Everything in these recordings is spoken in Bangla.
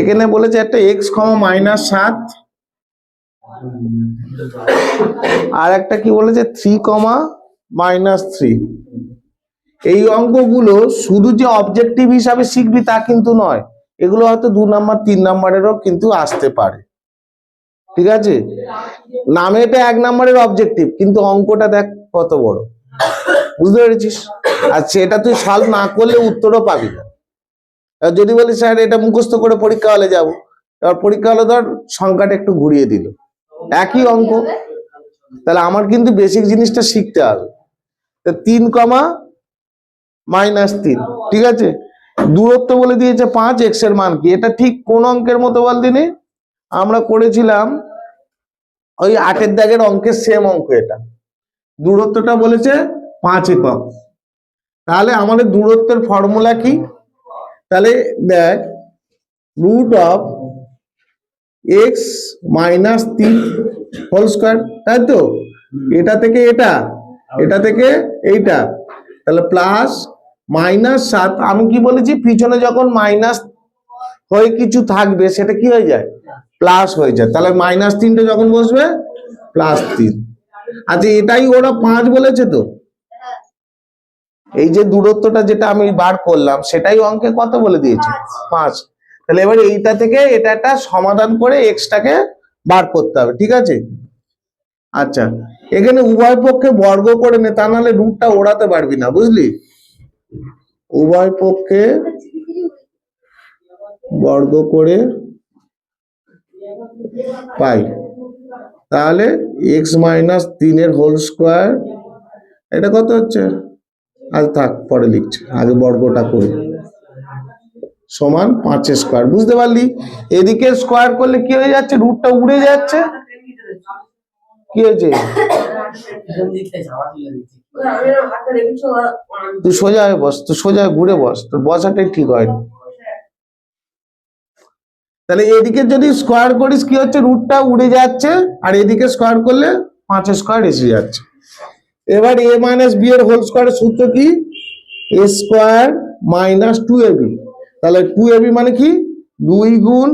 এখানে বলেছে একটা এক্স ক্ষমা মাইনাস সাত। আর একটা কি বলেছে? থ্রি কমা মাইনাস থ্রি এই অঙ্কগুলো শুধু যে অবজেক্টিভ হিসাবে শিখবি তা কিন্তু নয়, এগুলো হয়তো দু নাম্বার, তিন নাম্বারেরও কিন্তু আসতে পারে। ঠিক আছে? নামে এটা এক নাম্বারের অবজেক্টিভ কিন্তু অঙ্কটা দেখ কত বড়। বুঝতে পেরেছিস? আর সেটা তুই সলভ না করলে উত্তরও পাবি না। যদি বলি, স্যার, এটা মুখস্থ করে পরীক্ষা হলে যাব। এবার পরীক্ষা হলে ধর সংখ্যাটা একটু ঘুরিয়ে দিল। একই অঙ্ক। তাহলে আমার কিন্তু বেসিক জিনিসটা শিখতে হবে। তা তিন কমা মাইনাস তিন, ঠিক আছে? দূরত্ব বলে দিয়েছে পাঁচ এক্সের মান কি? এটা ঠিক কোন অঙ্কের মতো বল দিনি আমরা করেছিলাম ওই আটের দাগের অঙ্কের সেম অঙ্ক এটা। দূরত্বটা বলেছে পাঁচ একক। তাহলে আমাদের দূরত্বের ফর্মুলা কি? তাহলে দেখ রুট অফ এক্স মাইনাস তিন হোল স্কোয়ার তাই তো? এটা থেকে এটা এটা থেকে এইটা। তাহলে প্লাস মাইনাস সাত আমি কি বলেছি? পিছনে যখন মাইনাস হয়ে কিছু থাকবে সেটা কি হয়ে যায়? প্লাস হয়ে যায়। তাহলে মাইনাস তিনটে যখন বসবে প্লাস তিন। আচ্ছা এটাই ওরা পাঁচ বলেছে তো? এই যে দূরত্বটা যেটা আমি বার করলাম সেটাই অঙ্কে কত বলে দিয়েছে? পাঁচ। তাহলে এবার এইটা থেকে এটা একটা সমাধান করে এক্সটাকে বার করতে হবে ঠিক আছে? আচ্ছা এখানে উভয় পক্ষে বর্গ করে নে তা নাহলে রুটটা ওড়াতে পারবি না বুঝলি? উভয় পক্ষে বর্গ করে পাই। তাহলে এক্স মাইনাস তিনের হোল স্কোয়ার এটা কত হচ্ছে? আজ থাক, পরে লিখছি। আগে বর্গটা করি। সমান পাঁচ স্কোয়ার বুঝতে পারলি? এদিকে স্কোয়ার করলে কি হয়ে যাচ্ছে? রুটটা উড়ে যাচ্ছে। কি হয়েছে? তুই সোজা বস, তুই সোজা ঘুরে বস। তোর বসাটাই ঠিক হয় তাহলে এদিকে যদি স্কোয়ার করিস, কি হচ্ছে? রুটটা উড়ে যাচ্ছে, আর এদিকে স্কোয়ার করলে পাঁচ স্কোয়ার এসে যাচ্ছে। এবার এ মাইনাস বি এর হোল স্কোয়ারের সূত্র কি? A square minus two a b তাহলে টু এ বি মানে কি? দুই গুণ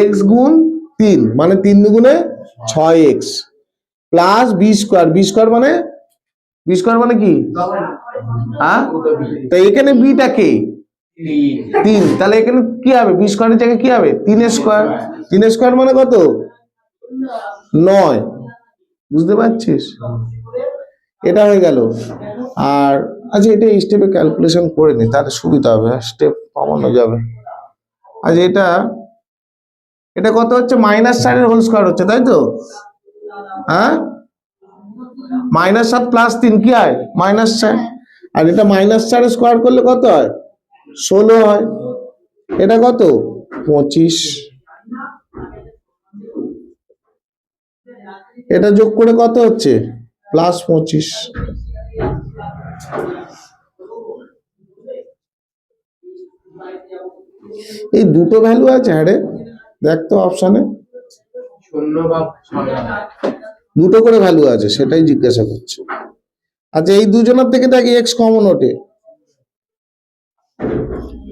এক্স গুণ তিন মানে তিন দুগুণে ছয় x plus b square b square মানে? বি স্কোয়ার মানে কি? হ্যাঁ? তো এখানে বিটা কে? তিন। তাহলে এখানে কি হবে? বি স্কোয়ারের জায়গায় কি হবে? তিন স্কোয়ার তিন স্কোয়ার মানে কত? নয়। বুঝতে পারছিস? এটা হয়ে গেল। আর আচ্ছা এটা স্টেপে ক্যালকুলেশন করে নি, তাহলে সুবিধা হবে স্টেপ কমানো যাবে। আচ্ছা এটা এটা কত হচ্ছে? মাইনাস চারের হোল স্কোয়ার হচ্ছে, তাই তো? হ্যাঁ? মাইনাস সাত প্লাস তিন, কি হয়? মাইনাস চার আর এটা মাইনাস চারের স্কোয়ার করলে কত হয়? ষোলো হয়। এটা কত? পঁচিশ। এটা যোগ করে কত হচ্ছে? প্লাস পঁচিশ। এই দুটো ভ্যালু আছে হ্যাঁ রে। দেখ তো অপশানে দুটো করে ভ্যালু আছে সেটাই জিজ্ঞাসা করছে। আচ্ছা এই দুজনের থেকে দেখ এক্স কমন ওঠে।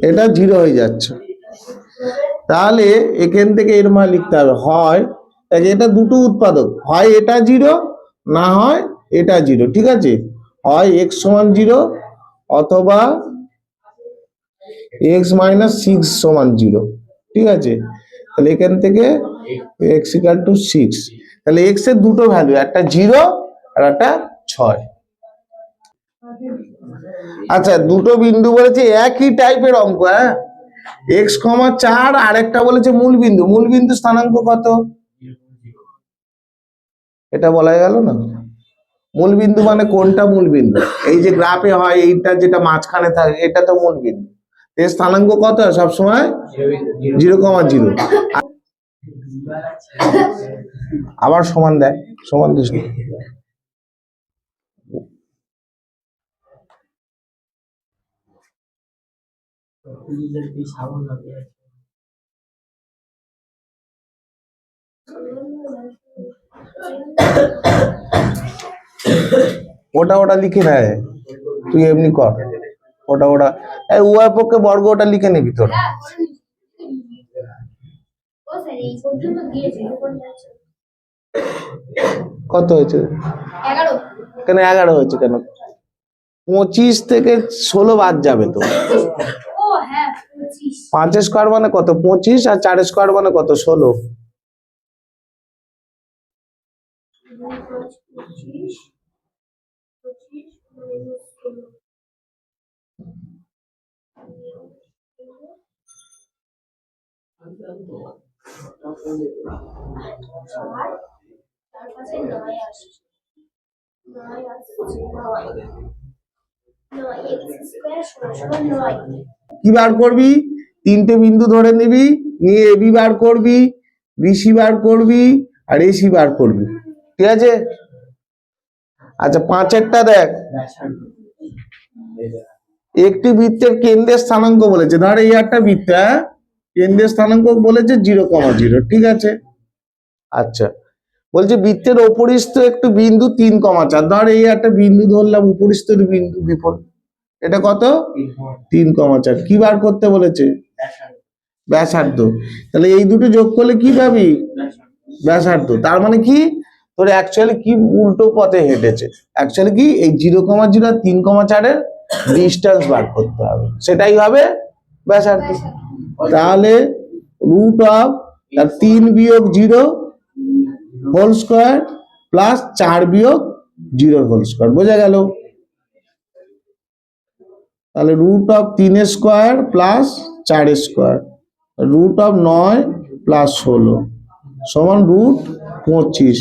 এটা জিরো হয়ে যাচ্ছে। তাহলে এখান থেকে এর মান লিখতে হবে হয় এটা দুটো উৎপাদক হয় এটা জিরো না হয় এটা জিরো, ঠিক আছে? হয় এক্স সমান জিরো অথবা এক্স মাইনাস সিক্স সমান জিরো, ঠিক আছে? তাহলে এখান থেকে এক্স ইকাল টু সিক্স তাহলে এক্সের দুটো ভ্যালু একটা জিরো আর একটা ছয়। আচ্ছা দুটো বিন্দু বলেছে একই টাইপের অঙ্ক হ্যাঁ? এক্স কমা চার আর একটা বলেছে মূল বিন্দু মূল বিন্দু স্থানাঙ্ক কত? এটা বলা গেল না? মূল বিন্দু মানে কোনটা মূল বিন্দু এই যে গ্রাফে হয়, এইটা যেটা মাঝখানে থাকে, এটা তো মূল বিন্দু এর স্থানাঙ্ক কত? সবসময় জিরো কমা জিরো। আবার সমান দেয় সমান দিস না। ওটা ওটা লিখে নেয়। তুই এমনি কর। ওটা ওটা। উভয় পক্ষে বর্গ ওটা লিখে নিবি তোরা। কত হয়েছে? কেন এগারো হয়েছে কেন? পঁচিশ থেকে ষোলো বাদ যাবে তো। হ্যাঁ পাঁচ স্কোয়ার মানে কত? পঁচিশ আর চার স্কোয়ার মানে কত? ষোলো। কি বার করবি? তিনটে বিন্দু ধরে নিবি, নিয়ে এবি বার করবি বিসি বার করবি, আর এসি বার করবি। ঠিক আছে? আচ্ছা পাঁচেরটা দেখ। একটি বৃত্তের কেন্দ্রের স্থানাঙ্ক বলেছে। ধর এই একটা বৃত্ত হ্যাঁ? কেন্দ্রের স্থানাঙ্ক বলেছে জিরো কমা জিরো, ঠিক আছে? আচ্ছা। বলছে বৃত্তের ওপরিস্থ একটু বিন্দু তিন কমা চার। ধর এই একটা বিন্দু ধরলাম, উপরিস্থের বিন্দু বিপদ এটা কত? তিন কমা চার। কি বার করতে বলেছে? ব্যাসার্ধ। তাহলে এই দুটো যোগ করলে কি পাবি? ব্যাসার্ধ। তার মানে কি? তোর অ্যাকচুয়ালি কি উল্টো পথে হেঁটেছে? অ্যাকচুয়ালি কি এই জিরো কমা জিরো তিন কমা চারের ডিস্টেন্স বার করতে হবে। সেটাই হবে ব্যাসার্ধ। তাহলে রুট অফ তিন বিয়োগ জিরো হোল স্কোয়ার প্লাস চার বিয়োগ জিরো হোল স্কোয়ার বোঝা গেল? তাহলে রুট অফ তিন স্কোয়ার প্লাস চার স্কোয়ার রুট অফ নয় প্লাস ষোলো। সমান রুট পঁচিশ।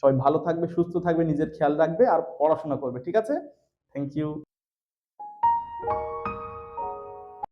সবাই ভালো থাকবে, সুস্থ থাকবে, নিজের খেয়াল রাখবে আর পড়াশোনা করবে, ঠিক আছে? Thank you